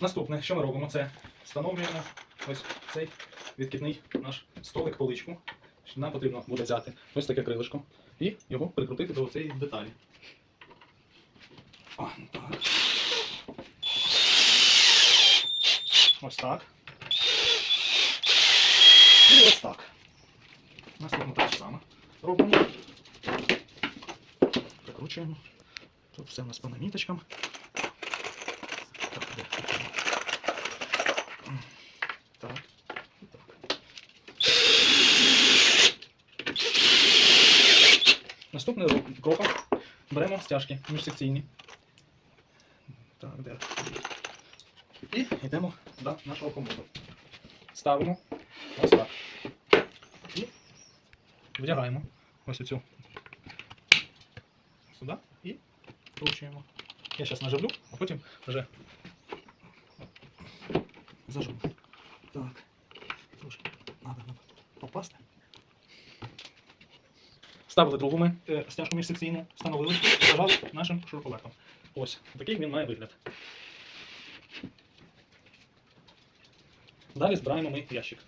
Наступне, що ми робимо, це встановлюємо ось цей відкидний наш столик поличку. Нам потрібно буде взяти ось таке крилишко і його прикрутити до цієї деталі. Так. Ось так. І ось так. Наступно те ж саме. Робимо. Прикручуємо. Тут все у нас по наміточкам. Так? Так. Наступним ру- беремо стяжки міжсекційні. Так, де? І йдемо до нашого комоду. Ставимо ось так. І вдягаємо ось оцю сюди і вкручуємо. Я зараз наживлю, а потім вже зажму. Попасти. Ставили другу ми між стяжку міжсекційну, встановили, зажали нашим шуруповертом. Ось, такий він має вигляд. Далі збираємо ми ящик.